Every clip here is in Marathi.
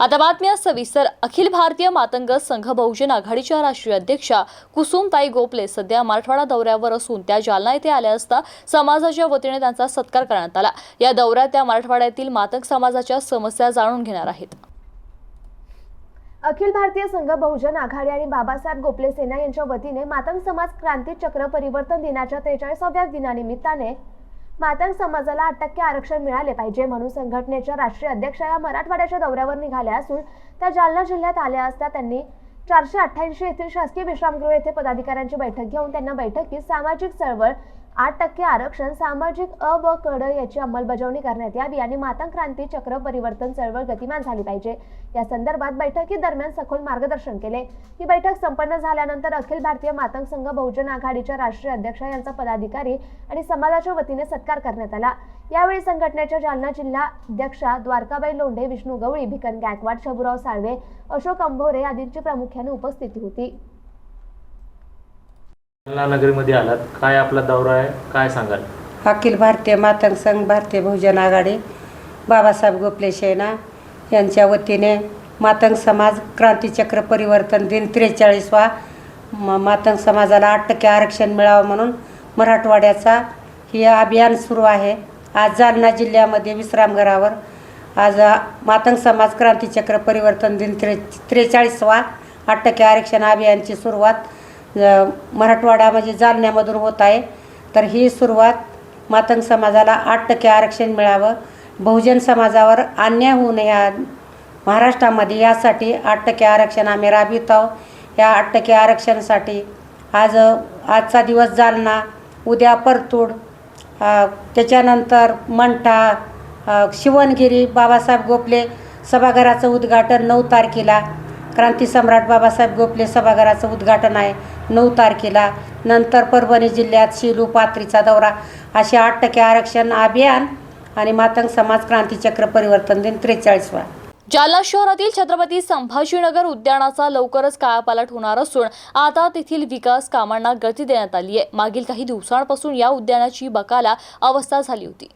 आता बातम्या सविस्तर. अखिल भारतीय मातंग संघ बहुजन आघाडीच्या राष्ट्रीय अध्यक्षा कुसुमताई गोपले सध्या मराठवाडा दौऱ्यावर असून त्या जालना येथे आल्या असता समाजाच्या वतीने त्यांचा सत्कार करण्यात आला. या दौऱ्यात त्या मराठवाड्यातील मातंग समाजाच्या समस्या जाणून घेणार आहेत. अखिल भारतीय संघ बहुजन आघाडी आणि बाबासाहेब गोपले सेना यांच्या वतीने मातंग समाज क्रांती चक्र परिवर्तन दिनाच्या त्रेचाळीसाव्या दिनानिमित्ताने मातंग समाजाला आठ टक्के आरक्षण मिळाले पाहिजे म्हणून संघटनेच्या राष्ट्रीय अध्यक्षा या मराठवाड्याच्या दौऱ्यावर निघाल्या असून त्या जालना जिल्ह्यात आल्या असता त्यांनी चारशे अठ्ठ्याऐंशी येथील शासकीय विश्रामगृह येथे पदाधिकाऱ्यांची बैठक घेऊन त्यांना बैठकीत सामाजिक चळवळ आठ टक्के आरक्षण सामाजिक अ व कड याची अंमलबजावणी करण्यात यावी आणि मातंग क्रांती चक्र परिवर्तन चळवळ गतिमान झाली पाहिजे. या संदर्भात बैठकीदरम्यान सखोल मार्गदर्शन केले. ही बैठक संपन्न झाल्यानंतर अखिल भारतीय मातंग संघ बहुजन आघाडीच्या राष्ट्रीय अध्यक्षा यांचा पदाधिकारी आणि समाजाच्या वतीने सत्कार करण्यात आला. यावेळी संघटनेच्या जालना जिल्हा अध्यक्षा द्वारकाबाई लोंढे विष्णू गवळी भिकन गायकवाड शबुराव साळवे अशोक अंभोरे आदींची प्रामुख्याने उपस्थिती होती. जालना नगरीमध्ये आलात. काय आपला दौरा आहे? काय सांगाल? अखिल भारतीय मातंग संघ भारतीय बहुजन आघाडी बाबासाहेब गोपले सेना यांच्या वतीने मातंग समाज क्रांतीचक्र परिवर्तन दिन त्रेचाळीसवा म मातंग समाजाला आठ टक्के आरक्षण मिळावं म्हणून मराठवाड्याचा हे अभियान सुरू आहे. आज जालना जिल्ह्यामध्ये विश्रामगरावर आज मातंग समाज क्रांतीचक्र परिवर्तन दिन त्रे त्रेचाळीसवा आठ टक्के आरक्षण अभियानची सुरुवात मराठवाडा म्हणजे जालन्यामधून होत आहे. तर ही सुरुवात मातंग समाजाला आठ टक्के आरक्षण मिळावं बहुजन समाजावर अन्याय होऊ नये या महाराष्ट्रामध्ये यासाठी आठ टक्के आरक्षण आम्ही राबवित आहोत. या आठ टक्के आरक्षणासाठी आज आजचा दिवस जालना उद्या परतूड त्याच्यानंतर मंठा शिवणगिरी बाबासाहेब गोपले सभागृहाचं उद्घाटन नऊ तारखेला क्रांती सम्राट बाबासाहेब गोपले सभागृहाचं उद्घाटन आहे. नऊ तारखेला. नंतर परभणी जिल्ह्यात शिलू पात्रीचा दौरा. असे आठ टक्के आरक्षण अभियान आणि मातंग समाज क्रांतीचक्र परिवर्तन दिन त्रेचाळीसवा. जालना शहरातील छत्रपती संभाजीनगर उद्यानाचा लवकरच कायापालट होणार असून आता तेथील विकास कामांना गती देण्यात आली आहे. मागील काही दिवसांपासून या उद्यानाची बकाला अवस्था झाली होती.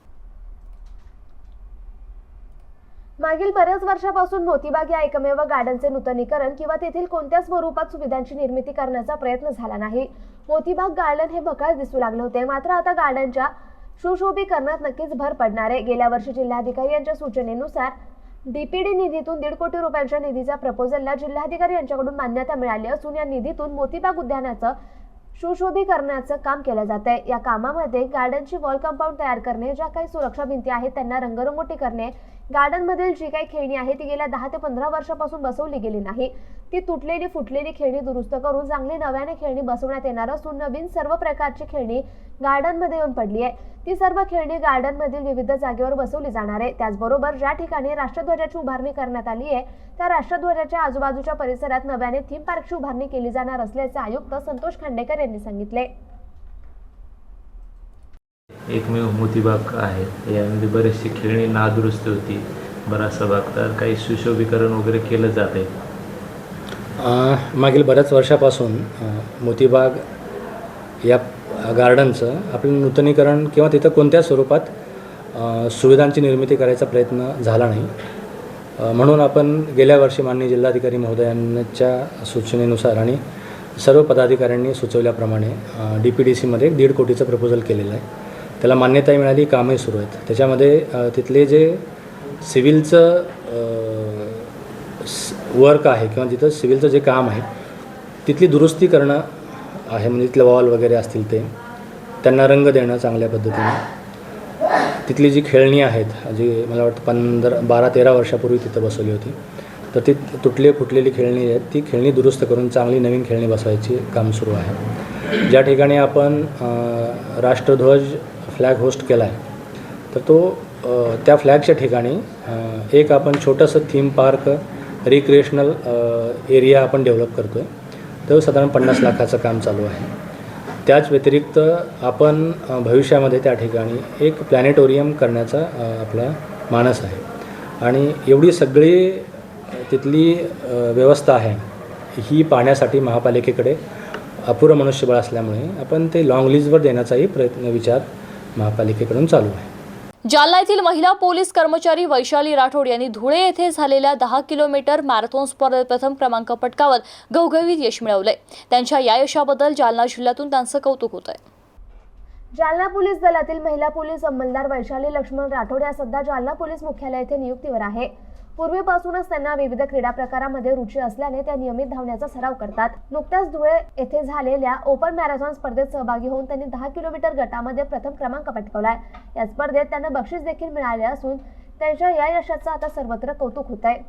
मागील बऱ्याच वर्षापासून मोतीबाग या एकमेव गार्डनचे नूतनीकरण किंवा तेथील कोणत्या स्वरूपात सुविधांची निर्मिती करण्याचा प्रयत्न झाला नाही. मोतीबाग गार्डन हे भकाळ दिसू लागले होते. मात्र आता गार्डनच्या सुशोभीकरणात नक्कीच भर पडणार आहे. गेल्या वर्षी जिल्हाधिकारी यांच्या सूचनेनुसार डीपीडी निधीतून दीड कोटी रुपयांच्या निधीच्या प्रपोजलला जिल्हाधिकारी यांच्याकडून मान्यता मिळाली असून या निधीतून मोतीबाग उद्यानाचं सुशोभीकरणाचं काम केलं जात आहे या कामामध्ये गार्डनची वॉल कंपाऊंड तयार करणे ज्या काही सुरक्षा भिंती आहेत त्यांना रंगरंगोटी करणे गार्डनमधील जी काही खेळणी आहे ती गेल्या दहा ते पंधरा वर्षापासून बसवली गेली नाही. ती तुटलेली फुटलेली खेळणी दुरुस्त करून चांगली नव्याने खेळणी बसवण्यात येणार असून नवीन सर्व प्रकारची खेळणी गार्डनमध्ये येऊन पडली आहे. ती सर्व खेळणी गार्डनमधील विविध जागेवर बसवली जाणार आहे. त्याचबरोबर ज्या ठिकाणी राष्ट्रध्वजाची उभारणी करण्यात आली आहे त्या राष्ट्रध्वजाच्या आजूबाजूच्या परिसरात नव्याने थीम पार्कची उभारणी केली जाणार असल्याचे आयुक्त संतोष खांडेकर यांनी सांगितले. एकमेव मोतीबाग आहे. यामध्ये बरेचशी खेळणी नादुरुस्त होती. बराचसा भाग तर काही सुशोभीकरण वगैरे केलं जात आहे. अ, मागील बऱ्याच वर्षापासून मोतीबाग या गार्डनचं आपलं नूतनीकरण किंवा तिथं कोणत्या स्वरूपात सुविधांची निर्मिती करायचा प्रयत्न झाला नाही. म्हणून आपण गेल्या वर्षी माननीय जिल्हाधिकारी महोदयांच्या सूचनेनुसार आणि सर्व पदाधिकाऱ्यांनी सुचवल्याप्रमाणे डी पी डी सीमध्ये दीड कोटीचं प्रपोजल केलेलं आहे. त्याला मान्यताही मिळाली कामही सुरू आहेत. त्याच्यामध्ये तिथले जे सिव्हिलचं वर्क आहे किंवा तिथं सिव्हिलचं जे काम आहे तिथली दुरुस्ती करणं आहे. म्हणजे तिथले वॉल वगैरे असतील ते. त्यांना रंग देणं चांगल्या पद्धतीने. तिथली जी खेळणी आहेत जी मला वाटतं पंधरा बारा तेरा वर्षापूर्वी तिथं बसवली होती. तर ती तुटली फुटलेली खेळणी आहेत. ती खेळणी दुरुस्त करून चांगली नवीन खेळणी बसवायची काम सुरू आहे. ज्या ठिकाणी आपण राष्ट्रध्वज फ्लॅग होस्ट केला आहे तर तो त्या फ्लॅगच्या ठिकाणी एक आपण छोटंसं थीम पार्क रिक्रिएशनल एरिया आपण डेव्हलप करतो आहे तो साधारण पन्नास लाखाचं काम चालू आहे. त्याच व्यतिरिक्त आपण भविष्यामध्ये त्या ठिकाणी एक प्लॅनेटोरियम करण्याचा आपला मानस आहे. आणि एवढी सगळी तिथली व्यवस्था आहे ही पाहण्यासाठी महापालिकेकडे अपुरं मनुष्यबळ असल्यामुळे आपण ते लॉंग लीजवर देण्याचाही प्रयत्न विचार महापालिकेकडून चालू आहे. जालना येथील महिला पोलीस कर्मचारी वैशाली राठोड यांनी धुळे येथे झालेल्या दहा किलोमीटर मॅरेथॉन स्पर्धेत प्रथम क्रमांक पटकावत घवघवीत यश मिळवले त्यांच्या या यशाबद्दल जालना जिल्ह्यातून त्यांचं कौतुक होत आहे जालना पोलीस दलातील महिला पोलीस अंमलदार वैशाली लक्ष्मण राठोड या सध्या जालना पोलीस मुख्यालय येथे नियुक्तीवर आहे. पूर्वीपासूनच त्यांना विविध क्रीडा प्रकारामध्ये रुची असल्याने त्या नियमित धावण्याचा सराव करतात. नुकत्याच धुळे येथे झालेल्या ओपन मॅरेथॉन स्पर्धेत सहभागी होऊन त्यांनी दहा किलोमीटर गटामध्ये प्रथम क्रमांक पटकावलाय या स्पर्धेत त्यांना बक्षीस देखील मिळाले असून त्यांच्या या यशाचं आता सर्वत्र कौतुक होत आहे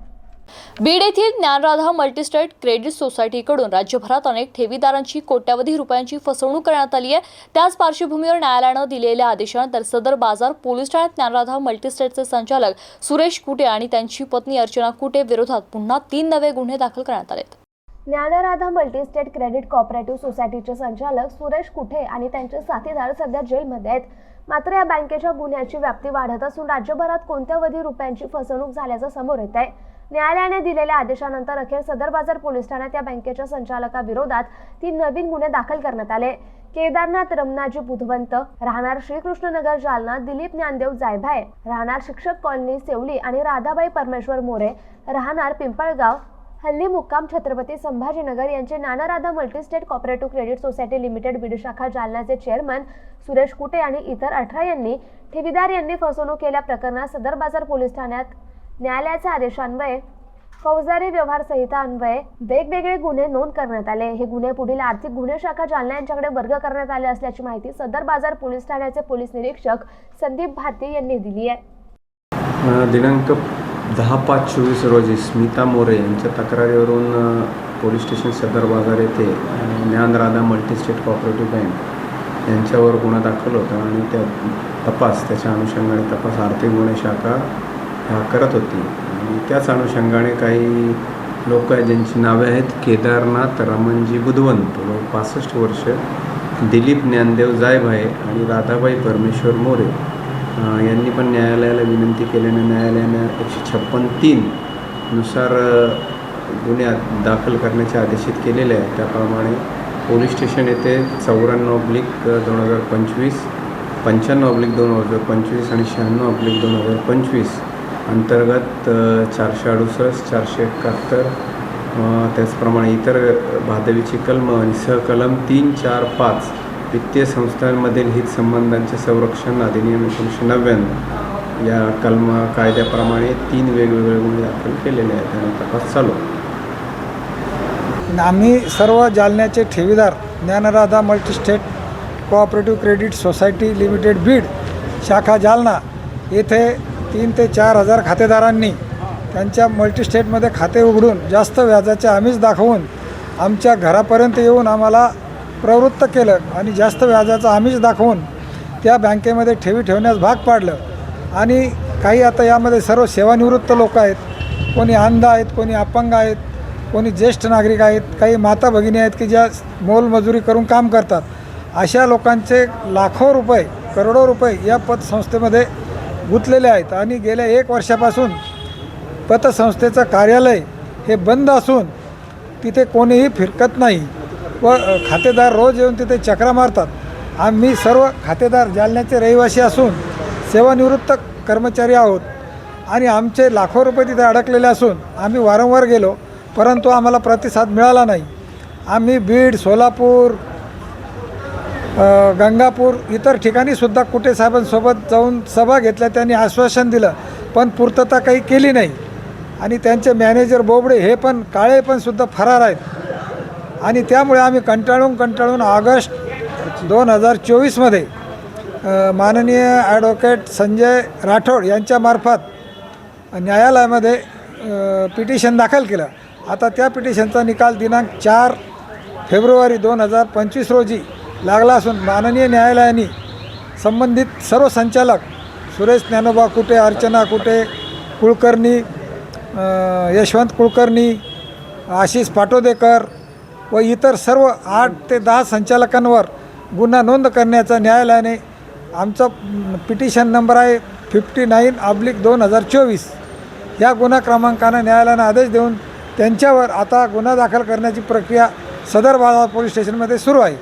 बीड येथील ज्ञानराधा मल्टीस्टेट क्रेडिट सोसायटीकडून राज्यभरात अनेक ठेवीदारांची कोट्यावधी रुपयांची फसवणूक करण्यात आली आहे. त्याच पार्श्वभूमीवर न्यायालयानं दिलेल्या आदेशानंतर सदर बाजार पोलीस ठाण्यात ज्ञानराधा मल्टीस्टेटचे संचालक सुरेश कुटे आणि त्यांची पत्नी अर्चना कुटे विरोधात पुन्हा तीन नवे गुन्हे दाखल करण्यात आलेत. ज्ञानराधा मल्टीस्टेट क्रेडिट कॉपरेटिव्ह सोसायटीचे संचालक सुरेश कुठे आणि त्यांचे साथीदार सध्या जेलमध्ये आहेत. मात्र या बँकेच्या गुन्ह्याची व्याप्ती वाढत असून राज्यभरात कोणत्यावधी रुपयांची फसवणूक झाल्याचं समोर येत आहे. न्यायालयाने दिलेल्या आदेशानंतर अखेर सदर बाजार पोलीस ठाण्यात या बँकेच्या संचालकाविरोधात तीन नवीन गुन्हे दाखल करण्यात आले. केदारनाथ रमनाजी बुधवंत राहणार श्रीकृष्णनगर जालना दिलीप ज्ञानदेव जायभाय राहणार शिक्षक कॉलनी सेवली आणि राधाबाई परमेश्वर मोरे राहणार पिंपळगाव हल्ली मुक्काम छत्रपती संभाजीनगर यांचे नानाराधा multistate cooperative credit society limited Beed शाखा जालन्याचे चेअरमन सुरेश कुटे आणि इतर अठरा यांनी ठेवीदार यांनी फसवणूक केल्या प्रकरणात सदर बाजार पोलीस ठाण्यात न्यायालयाच्या आदेशान्वये फौजदारी व्यवहार संहिता अन्वये वेगवेगळे गुन्हे नोंद करण्यात आले. हे गुन्हे पुढील आर्थिक गुन्हे शाखा जालना यांच्याकडे वर्ग करण्यात आले असल्याची माहिती सदर बाजार पोलीस ठाण्याचे पोलीस निरीक्षक संदीप भारती यांनी दिली आहे. दिनांक दहा पाच चोवीस रोजी स्मिता मोरे यांच्या तक्रारीवरून पोलीस स्टेशन सदर बाजार येथे ज्ञान राधा मल्टीस्टेट कॉपरेटिव्ह बँक यांच्यावर गुन्हा दाखल होता आणि त्या तपास त्याच्या अनुषंगाने तपास आर्थिक गुन्हे शाखा करत होती. आणि त्याच अनुषंगाने काही लोक आहेत ज्यांची नावे आहेत केदारनाथ रमणजी बुधवंत. पासष्ट वर्ष दिलीप ज्ञानदेव जायभाये आणि राधाबाई परमेश्वर मोरे. यांनी पण न्यायालयाला विनंती केल्याने न्यायालयानं एकशे छप्पन तीन नुसार दाखल करण्याचे आदेशित केलेले आहे त्याप्रमाणे पोलीस स्टेशन येथे चौऱ्याण्णव ऑब्लिक दोन हजार पंचवीस पंच्याण्णव ऑब्लिक दोन हजार पंचवीस आणि शहाण्णव ऑब्लिक दोन हजार पंचवीस अंतर्गत चारशे अडुसष्ट चारशे एकाहत्तर त्याचप्रमाणे इतर भादवीची कलम आणि सहकलम तीन चार पाच वित्तीय संस्थांमधील हितसंबंधांचे संरक्षण अधिनियम एकोणीसशे नव्याण्णव. या कलम कायद्याप्रमाणे तीन वेगवेगळे गुन्हे दाखल केलेले आहेत. आणि तपास चालू आम्ही सर्व जालन्याचे ठेवीदार Dnyanradha multistate cooperative credit society limited Beed शाखा जालना येथे तीन ते चार हजार खातेदारांनी त्यांच्या मल्टीस्टेटमध्ये खाते उघडून जास्त व्याजाचे आमिष दाखवून आमच्या घरापर्यंत येऊन आम्हाला प्रवृत्त केलं आणि जास्त व्याजाचं आमिष दाखवून त्या बँकेमध्ये ठेवी ठेवण्यास भाग पाडलं. आणि काही आता यामध्ये सर्व सेवानिवृत्त लोक आहेत. कोणी अंध आहेत कोणी अपंग आहेत कोणी ज्येष्ठ नागरिक आहेत काही माता भगिनी आहेत की ज्या मोलमजुरी करून काम करतात. अशा लोकांचे लाखो रुपये करोडो रुपये या पतसंस्थेमध्ये गुंतलेले आहेत आणि गेल्या एक वर्षापासून पतसंस्थेचं कार्यालय हे बंद असून तिथे कोणीही फिरकत नाही व खातेदार रोज येऊन तिथे चक्रा मारतात. आम्ही सर्व खातेदार जालन्याचे रहिवासी असून सेवानिवृत्त कर्मचारी आहोत आणि आमचे लाखो रुपये तिथे अडकलेले असून आम्ही वारंवार गेलो परंतु आम्हाला प्रतिसाद मिळाला नाही. आम्ही बीड सोलापूर गंगापूर इतर ठिकाणीसुद्धा कुटे साहेबांसोबत जाऊन सभा घेतल्या त्यांनी आश्वासन दिलं पण पूर्तता काही केली नाही. आणि त्यांचे मॅनेजर बोबडे हे पण काळे पण सुद्धा फरार आहेत. आणि त्यामुळे आम्ही कंटाळून कंटाळून ऑगस्ट दोन हजार चोवीसमध्ये माननीय ॲडव्होकेट संजय राठोड यांच्यामार्फत न्यायालयामध्ये पिटिशन दाखल केलं. आता त्या पिटिशनचा निकाल दिनांक चार फेब्रुवारी दोन हजार पंचवीस रोजी लागला असून माननीय न्यायालयाने संबंधित सर्व संचालक सुरेश ज्ञानोबा कुटे अर्चना कुटे कुलकर्णी यशवंत कुलकर्णी आशिष पाटोदेकर व इतर सर्व आठ ते दहा संचालकांवर गुन्हा नोंद करण्याचा न्यायालयाने आमचा पिटिशन नंबर आहे फिफ्टी नाईन ऑब्लिक दोन हजार चोवीस. या गुन्हा क्रमांकानं न्यायालयानं आदेश देऊन त्यांच्यावर आता गुन्हा दाखल करण्याची प्रक्रिया सदर बाजार पोलीस स्टेशनमध्ये सुरू आहे.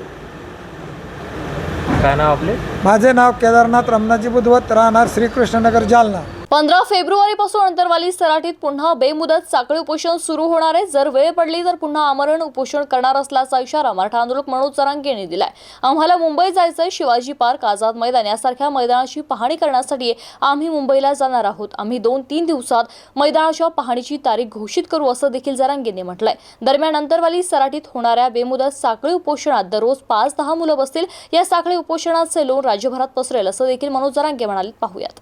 काय नाव आपले? माझे नाव केदारनाथ रमणाजी बुधवत राहणार श्रीकृष्णनगर जालना. पंधरा फेब्रुवारीपासून अंतरवाली सराटीत पुन्हा बेमुदत साखळी उपोषण सुरू होणार आहे. जर वेळ पडली तर पुन्हा आमरण उपोषण करणार असल्याचा इशारा मराठा आंदोलक मनोज जरांगे यांनी दिलाय. आम्हाला मुंबई जायचंय शिवाजी पार्क आझाद मैदान यासारख्या मैदानाची पाहणी करण्यासाठी आम्ही मुंबईला जाणार आहोत. आम्ही दोन तीन दिवसात मैदानाच्या पाहणीची तारीख घोषित करू असं देखील जरांगेंनी म्हटलंय. दरम्यान अंतरवाली सराटीत होणाऱ्या बेमुदत साखळी उपोषणात दररोज पाच दहा मुलं बसतील. या साखळी उपोषणाचे लोन राज्यभरात पसरेल असं देखील मनोज जरांगे म्हणाले. पाहूयात.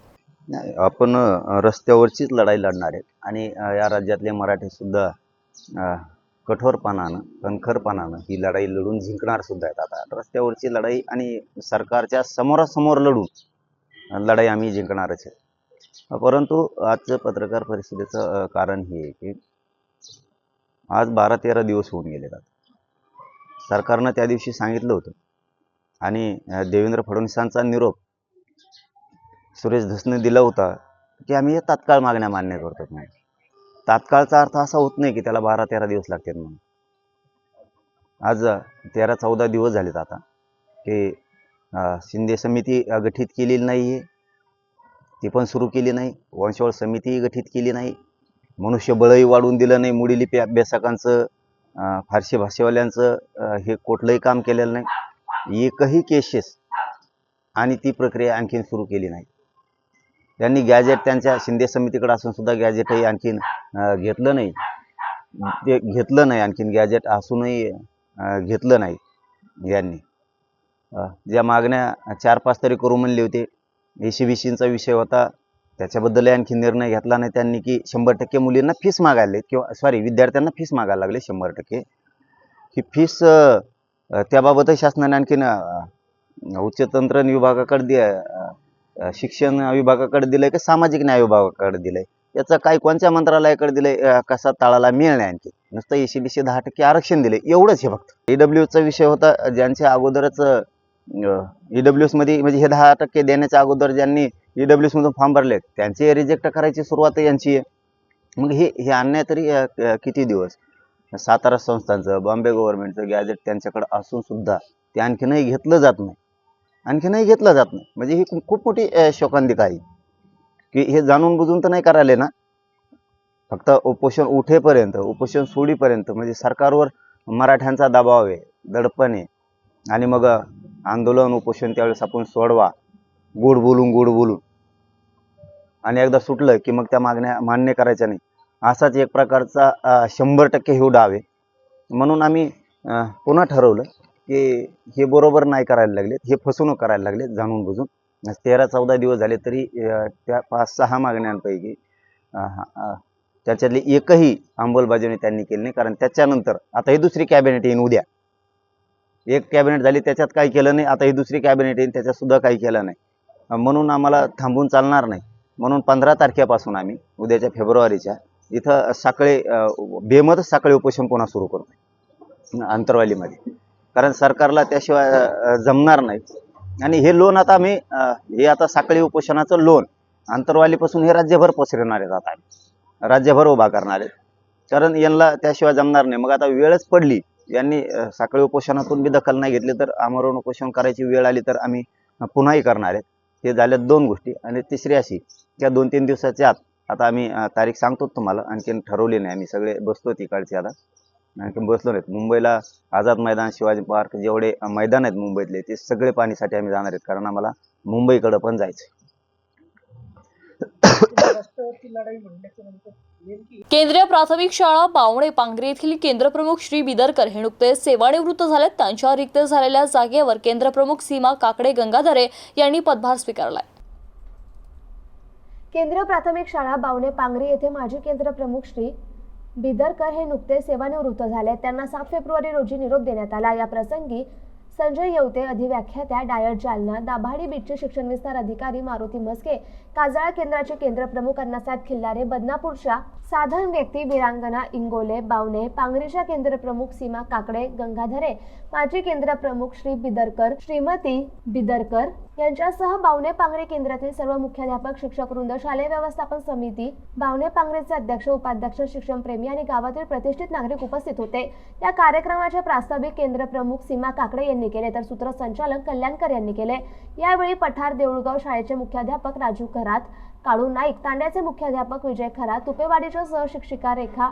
आपण रस्त्यावरचीच लढाई लढणार आहेत. आणि या राज्यातले मराठीसुद्धा कठोरपणानं कणखरपणानं ही लढाई लढून जिंकणार सुद्धा आहेत. आता रस्त्यावरची लढाई आणि सरकारच्या समोरासमोर लढून लढाई आम्ही जिंकणारच आहे परंतु आजचं पत्रकार परिषदेचं कारण हे आहे की आज बारा तेरा दिवस होऊन गेले आता. सरकारनं त्या दिवशी सांगितलं होतं. आणि देवेंद्र फडणवीसांचा निरोप सुरेश धसने दिला होता की आम्ही हे तात्काळ मागण्या मान्य करतो नाही तात्काळचा अर्थ असा होत नाही की त्याला बारा तेरा दिवस लागतात म्हणून. आज तेरा चौदा दिवस झालेत आता की शिंदे समिती गठीत केलेली नाही आहे. ती पण सुरू केली नाही. वंशवळ समितीही गठीत केली नाही. मनुष्यबळही वाढवून दिलं नाही. मुडीलिपी अभ्यासकांचं फारशी भाषेवाल्यांचं हे कुठलंही काम केलेलं नाही. एकही केसेस आणि ती प्रक्रिया आणखीन सुरू केली नाही. त्यांनी गॅजेट त्यांच्या शिंदे समितीकडे असून सुद्धा गॅजेटही आणखीन घेतलं नाही. ते घेतलं नाही आणखीन गॅजेट असूनही घेतलं नाही यांनी. ज्या मागण्या चार पाच तरी करू म्हणले होते ए सी बी सीचा विषय होता त्याच्याबद्दलही आणखी निर्णय घेतला नाही त्यांनी की शंभर टक्के मुलींना फीस मागायला किंवा सॉरी विद्यार्थ्यांना फीस मागायला लागले शंभर टक्के. ही फीस त्याबाबतही शासनाने आणखीन उच्च तंत्रज्ञ विभागाकडे दि शिक्षण विभागाकडे दिलंय का सामाजिक न्याय विभागाकडे दिलंय? याचा काय कोणत्या मंत्रालयाकडे दिलंय? कसा ताळाला मिळणे आणखी? नुसतं एसी बीसी दहा टक्के आरक्षण दिले एवढंच हे फक्त. ईडब्ल्यूचा विषय होता ज्यांच्या अगोदरच ईडब्ल्यू मध्ये म्हणजे हे दहा टक्के देण्याच्या अगोदर ज्यांनी ईडब्ल्यू मधून फॉर्म भरले त्यांचे रिजेक्ट करायची सुरुवात यांची. आहे मग हे हे आणण्या तरी किती दिवस? सातारा संस्थांचं बॉम्बे गव्हर्नमेंटचं गॅजेट त्यांच्याकडे असून सुद्धा ते आणखीनही घेतलं जात नाही. आणखीनही घेतलं जात नाही. म्हणजे ही खूप मोठी शोकांतिका आहे. की हे जाणून बुजून तर नाही करायले ना फक्त उपोषण उठेपर्यंत उपोषण सोडीपर्यंत म्हणजे सरकारवर मराठ्यांचा दबाव आहे दडपण आहे. आणि मग आंदोलन उपोषण त्यावेळेस आपण सोडवा. गोड बोलून गोड बोलून. आणि एकदा सुटलं की मग त्या मागण्या मान्य करायच्या नाही. असाच एक प्रकारचा शंभर टक्के हे डाव आहे. म्हणून आम्ही पुन्हा ठरवलं की हे बरोबर नाही करायला लागलेत हे फसवणूक करायला लागलेत जाणून बुजून. तेरा चौदा दिवस झाले तरी त्या पाच सहा मागण्यांपैकी त्याच्यातली एकही अंमलबजावणी त्यांनी केली नाही. कारण त्याच्यानंतर आता ही दुसरी कॅबिनेट येईन उद्या. एक कॅबिनेट झाली त्याच्यात काही केलं नाही. आता ही दुसरी कॅबिनेट येईन त्याच्यात सुद्धा काही केलं नाही. म्हणून आम्हाला थांबून चालणार नाही. म्हणून पंधरा तारखेपासून आम्ही उद्याच्या फेब्रुवारीच्या इथं साखळे बेमत साखळे उपोषण पुन्हा सुरू करतो अंतरवालीमध्ये. कारण सरकारला त्याशिवाय जमणार नाही. आणि हे लोन आता आम्ही हे आता साखळी उपोषणाचं लोन आंतरवालीपासून हे राज्यभर पसरवणारे आता आम्ही. राज्यभर उभा करणार. आहेत कारण यांना त्याशिवाय जमणार नाही. मग आता वेळच पडली. यांनी साखळी उपोषणातून बी दखल नाही घेतली तर आमरण उपोषण करायची वेळ आली तर आम्ही पुन्हाही करणार आहेत. हे झाल्यात दोन गोष्टी. आणि तिसरी अशी त्या दोन तीन दिवसाच्या आत आता आम्ही तारीख सांगतो तुम्हाला. आणखीन ठरवली नाही आम्ही. सगळे बसतो तिकडचे आता. बसलो नाहीत. मुंबईला आझाद मैदान शिवाजी पार्क जेवढे मैदान आहेत मुंबईतले ते सगळे पाणीसाठी आम्ही जाणार आहेत. कारण आम्हाला मुंबईकडं पण जायचं केंद्रीय प्राथमिक शाळा बावणे पांगरे येथील केंद्रप्रमुख श्री बिदरकर हे नुकतेच सेवानिवृत्त झालेत. त्यांच्या रिक्त झालेल्या जागेवर केंद्रप्रमुख सीमा काकडे गंगाधरे यांनी पदभार स्वीकारलाय. केंद्रीय प्राथमिक शाळा बावणे पांगरी येथे माजी केंद्र प्रमुख श्री बिदरकर हे नुकते सेवानिवृत्त झाले. त्यांना सात फेब्रुवारी रोजी निरोप देण्यात आला. या प्रसंगी संजय येवते अधिव्याख्यात्या डायट जालना दाभाडी बीटचे शिक्षण विस्तार अधिकारी मारुती म्हस्के काजळा केंद्राचे केंद्र प्रमुख अण्णासाहेब खिल्लारे बदनापूरच्या साधन व्यक्ती वीरांगना इंगोले बावणे पांगरीच्या केंद्रप्रमुख सीमा काकडे गंगाधरे माजी केंद्रप्रमुख श्री बिदरकर श्रीमती बिदरकर यांच्यासह बावणे पांगरे केंद्रातील सर्व मुख्याध्यापक शिक्षक वृंद शालेय व्यवस्थापन समिती बावणे पांगरेचे अध्यक्ष उपाध्यक्ष शिक्षणप्रेमी आणि गावातील प्रतिष्ठित नागरिक उपस्थित होते. या कार्यक्रमाचे प्रास्ताविक केंद्र प्रमुख सीमा काकडे यांनी केले तर सूत्रसंचालक कल्याणकर यांनी केले. यावेळी पठार देऊळगाव शाळेचे मुख्याध्यापक राजू खरात काळू नाईक तांड्याचे मुख्याध्यापक विजय खरात तुपेवाडीच्या सहशिक्षिका रेखा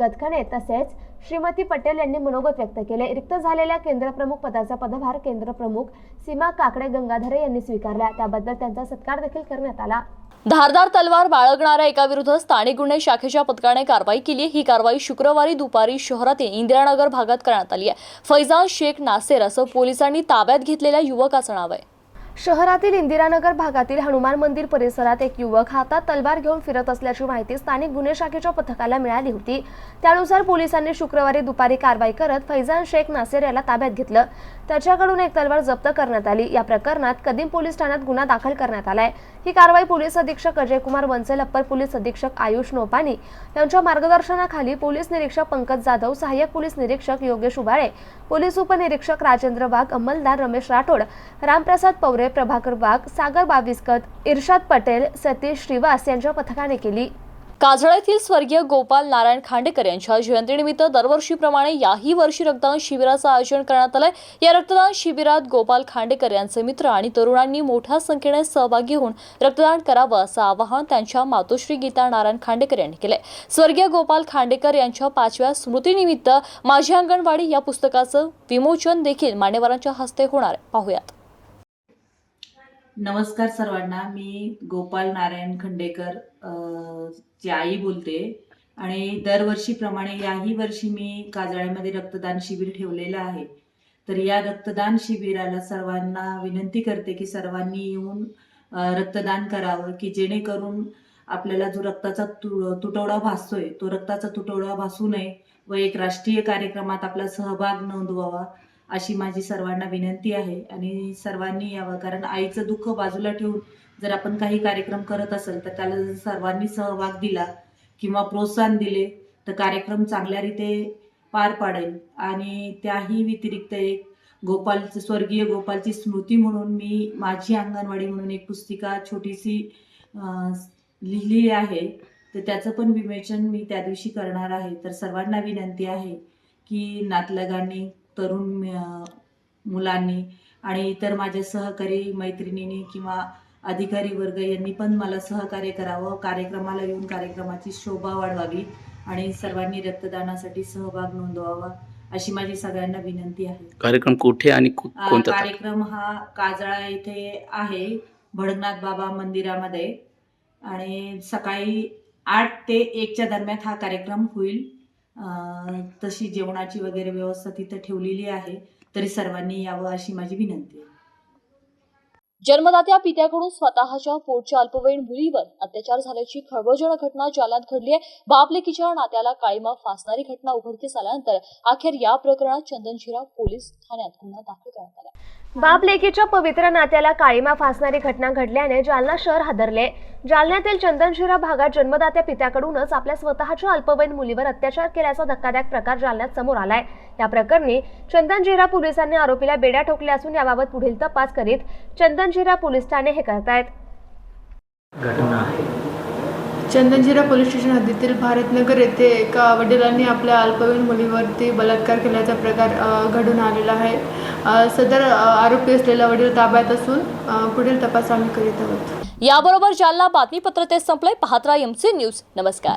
गतखणे तसेच श्रीमती पटेल यांनी मनोगत व्यक्त केले. रिक्त झालेल्या केंद्रप्रमुख पदाचा पदभार केंद्रप्रमुख सीमा काकडे गंगाधरे यांनी स्वीकारला. त्याबद्दल त्यांचा सत्कार देखील करण्यात आला. धारदार तलवार बाळगणाऱ्या एकाविरुद्ध स्थानिक गुन्हे शाखेच्या पथकाने कारवाई केली ही कारवाई शुक्रवारी दुपारी शहरातील इंदिरानगर भागात करण्यात आली आहे. फैजान शेख नासेर असं पोलिसांनी ताब्यात घेतलेल्या युवकाचं नाव आहे. शहरातील इंदिरानगर भागातील हनुमान मंदिर परिसरात एक युवक हातात तलवार घेऊन फिरत असल्याची माहिती स्थानिक गुन्हे शाखेच्या पथकाला मिळाली होती. त्यानुसार पोलिसांनी शुक्रवारी दुपारी कारवाई करत फैजान शेख नासेर याला ताब्यात घेतलं. त्याच्याकडून एक तलवार जप्त करण्यात आली. या प्रकरणात कदीम पोलीस ठाण्यात गुन्हा दाखल करण्यात आलाय. ही कारवाई पोलीस अधीक्षक अजय कुमार वंचल अप्पर पोलीस अधीक्षक आयुष नोपानी यांच्या मार्गदर्शनाखाली पोलीस निरीक्षक पंकज जाधव सहाय्यक पोलीस निरीक्षक योगेश उबाळे पोलीस उपनिरीक्षक राजेंद्र वाघ अंमलदार रमेश राठोड रामप्रसाद पवरे प्रभाकर वाघ सागर बाविस्कत इर्शाद पटेल सतीश श्रीवास यांच्या पथकाने केली. काजळा येथील स्वर्गीय गोपाल नारायण खांडेकर यांच्या जयंतीनिमित्त दरवर्षीप्रमाणे याही वर्षी रक्तदान शिबिराचं आयोजन करण्यात आलंय. या रक्तदान शिबिरात गोपाल खांडेकर यांचे मित्र आणि तरुणांनी मोठ्या संख्येने सहभागी होऊन रक्तदान करावं असं आवाहन त्यांच्या मातोश्री गीता नारायण खांडेकर यांनी केलंय. स्वर्गीय गोपाल खांडेकर यांच्या पाचव्या स्मृतीनिमित्त माझी अंगणवाडी या पुस्तकाचं विमोचन देखील मान्यवरांच्या हस्ते होणार पाहूयात. नमस्कार सर्वांना मी गोपाल नारायण खंडेकर ची आई बोलते. आणि दरवर्षीप्रमाणे याही वर्षी मी काजळ्यामध्ये रक्तदान शिबिर ठेवलेलं आहे. तर या रक्तदान शिबिराला सर्वांना विनंती करते की सर्वांनी येऊन रक्तदान करावं की जेणेकरून आपल्याला जो रक्ताचा तु तुटवडा भासतोय तो रक्ताचा तुटवडा भासू नये व एक राष्ट्रीय कार्यक्रमात आपला सहभाग नोंदवावा. अशी माझी सर्वांना विनंती आहे. आणि सर्वांनी यावं. कारण आईचं दुःख बाजूला ठेवून जर आपण काही कार्यक्रम करत असेल तर त्याला जर सर्वांनी सहभाग दिला किंवा प्रोत्साहन दिले तर कार्यक्रम चांगल्या रीते पार पाडेल. आणि त्याही व्यतिरिक्त एक गोपालचं स्वर्गीय गोपालची स्मृती म्हणून मी माझी अंगणवाडी म्हणून एक पुस्तिका छोटीशी लिहिली आहे. तर त्याचं पण विवेचन मी त्या दिवशी करणार आहे. तर सर्वांना विनंती आहे की नातलगांनी तरुण मुलांनी आणि इतर माझ्या सहकारी मैत्रिणींनी किंवा अधिकारी वर्ग यांनी पण मला सहकार्य करावं कार्यक्रमाला येऊन कार्यक्रमाची शोभा वाढवावी आणि सर्वांनी रक्तदानासाठी सहभाग नोंदवावा अशी माझी सगळ्यांना विनंती आहे कार्यक्रम कुठे आणि? कार्यक्रम हा काजळा येथे आहे भडंगनाथ बाबा मंदिरामध्ये आणि सकाळी आठ ते एकच्या दरम्यान हा कार्यक्रम होईल तशी जेवणाची वगैरे व्यवस्था तिथं ठेवलेली आहे तरी सर्वांनी यावं अशी माझी विनंती आहे. जन्मदात्या पित्याकडून स्वतःच्या पोटच्या अल्पवयीन मुलीवर अत्याचार झाल्याची खळबळजनक घटना जालन्यात घडली आहे. बापलेकीच्या नात्याला काळीमा फासणारी घटना उघडकीस आल्यानंतर अखेर या प्रकरणात चंदनशिरा पोलीस ठाण्यात गुन्हा दाखल करण्यात आला. बाप लेकीच्या पवित्र नात्याला काळीमा फासणारी घटना घडल्याने जालना शहर हादरले. जालन्यातील चंदनशिरा भागात जन्मदात्या पित्याकडूनच आपल्या स्वतःच्या अल्पवयीन मुलीवर अत्याचार केल्याचा धक्कादायक प्रकार जालन्यात समोर आलाय. या प्रकरणी चंदनशिरा पोलिसांनी आरोपीला बेड्या ठोकल्या असून याबाबत पुढील तपास करीत चंदनशिरा पोलीस ठाणे हे करतायत. घटना आहे चंदनजिरा पोलीस स्टेशन हद्दीतील भारतनगर येथे एका वडिलांनी आपल्या अल्पवयीन मुलीवरती बलात्कार केल्याचा प्रकार घडून आलेला आहे. सदर आरोपी असलेला वडील ताब्यात असून पुढील तपास आम्ही करीत आहोत. याबरोबर जालना बातमीपत्र ते संपलंय. पाहत्रा एमसी न्यूज नमस्कार.